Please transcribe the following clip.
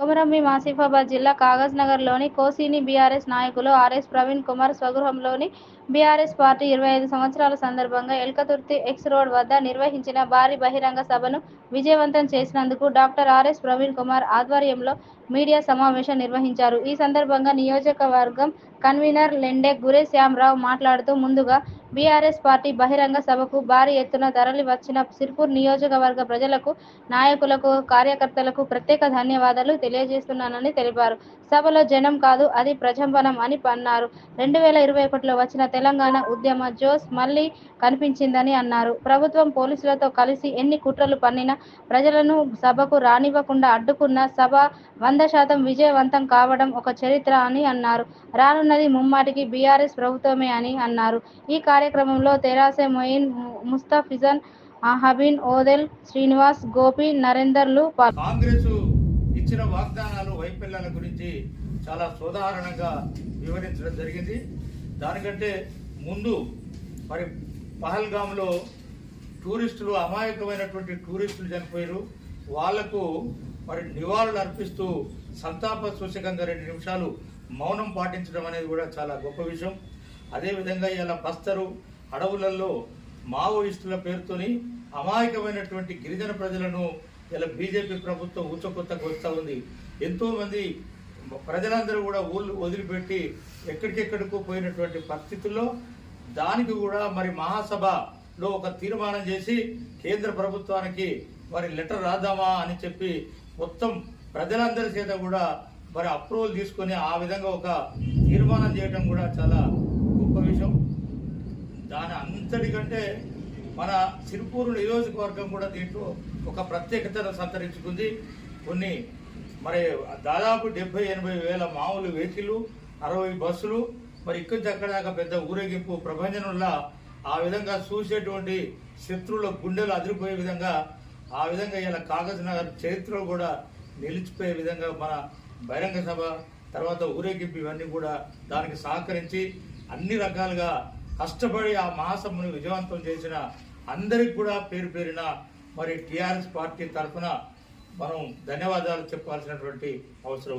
కొమరం ఆసిఫాబాద్ జిల్లా కాగజ్ నగర్లోని కోసిని బీఆర్ఎస్ నాయకులు ఆర్ఎస్ ప్రవీణ్ కుమార్ స్వగృహంలోని బీఆర్ఎస్ పార్టీ ఇరవై ఐదు సంవత్సరాల సందర్భంగా ఎల్కతుర్తి ఎక్స్ రోడ్ వద్ద నిర్వహించిన భారీ బహిరంగ సభను విజయవంతం చేసినందుకు డాక్టర్ ఆర్ఎస్ ప్రవీణ్ కుమార్ ఆధ్వర్యంలో మీడియా సమావేశం నిర్వహించారు. ఈ సందర్భంగా నియోజకవర్గం కన్వీనర్ లెండె గురే శ్యామరావు మాట్లాడుతూ ముందుగా బీఆర్ఎస్ పార్టీ బహిరంగ సభకు భారీ ఎత్తున తరలి వచ్చిన సిర్పూర్ నియోజకవర్గ ప్రజలకు నాయకులకు కార్యకర్తలకు ప్రత్యేక ధన్యవాదాలు తెలియజేస్తున్నానని తెలిపారు. సభలో జనం కాదు అది ప్రజంబనం అని అన్నారు రెండు వేల ఇరవై ఒకటిలో వచ్చిన తెలంగాణ ఉద్యమ జోస్ మళ్ళీ కనిపించిందని అన్నారు. ప్రభుత్వం పోలీసులతో కలిసి ఎన్ని కుట్రలు పన్నినా ప్రజలను సభకు రానివ్వకుండా అడ్డుకున్న సభ వంద శాతం విజయవంతం కావడం ఒక చరిత్ర అని అన్నారు. రానున్నది ముమ్మాటికి బీఆర్ఎస్ ప్రభుత్వమే అని అన్నారు. ఈ కార్యక్రమంలో తెరాసె మొయిన్ ముస్తాఫిజన్ హబీన్ ఓదెల్ శ్రీనివాస్ గోపి నరేందర్లు కాంగ్రెస్ ఇచ్చిన వాగ్దానాలు వైఫల్యాల గురించి చాలా సాధారణంగా వివరించడం జరిగింది. దానికంటే ముందు మరి పహల్గామ్లో టూరిస్టులు అమాయకమైనటువంటి టూరిస్టులు చనిపోయారు. వాళ్ళకు మరి నివాళులు అర్పిస్తూ సంతాప సూచకంగా రెండు నిమిషాలు మౌనం పాటించడం అనేది కూడా చాలా గొప్ప విషయం. అదేవిధంగా ఇలా బస్తరు అడవులలో మావోయిస్టుల పేరుతోని అమాయకమైనటువంటి గిరిజన ప్రజలను ఇలా బీజేపీ ప్రభుత్వం ఊచకొత్తకు వస్తూ ఉంది. ఎంతోమంది ప్రజలందరూ కూడా ఊళ్ళు వదిలిపెట్టి ఎక్కడికెక్కడికో పోయినటువంటి పరిస్థితుల్లో దానికి కూడా మరి మహాసభలో ఒక తీర్మానం చేసి కేంద్ర ప్రభుత్వానికి మరి లెటర్ రాద్దామా అని చెప్పి మొత్తం ప్రజలందరి చేత కూడా మరి అప్రూవల్ తీసుకొని ఆ విధంగా ఒక తీర్మానం చేయడం కూడా చాలా గొప్ప విషయం దాని అంతటికంటే మన సిరిపూరు నియోజకవర్గం కూడా దీంట్లో ఒక ప్రత్యేకతను సంతరించుకుంది. కొన్ని మరి దాదాపు డెబ్బై ఎనభై వేల మామూలు వెహికల్ అరవై బస్సులు మరి ఇక్కడి అక్కడ పెద్ద ఊరేగింపు ప్రభంజనంలా ఆ విధంగా చూసేటువంటి శత్రువుల గుండెలు అదిరిపోయే విధంగా ఆ విధంగా ఇలా కాగజ్ నగర్ చరిత్రలో కూడా నిలిచిపోయే విధంగా మన బహిరంగ సభ తర్వాత ఊరేగింపు ఇవన్నీ కూడా దానికి సహకరించి అన్ని రకాలుగా కష్టపడి ఆ మహాసభను విజయవంతం చేసిన అందరికి కూడా పేరు పేరిన మరి టిఆర్ఎస్ పార్టీ తరఫున మనం ధన్యవాదాలు చెప్పాల్సినటువంటి అవసరం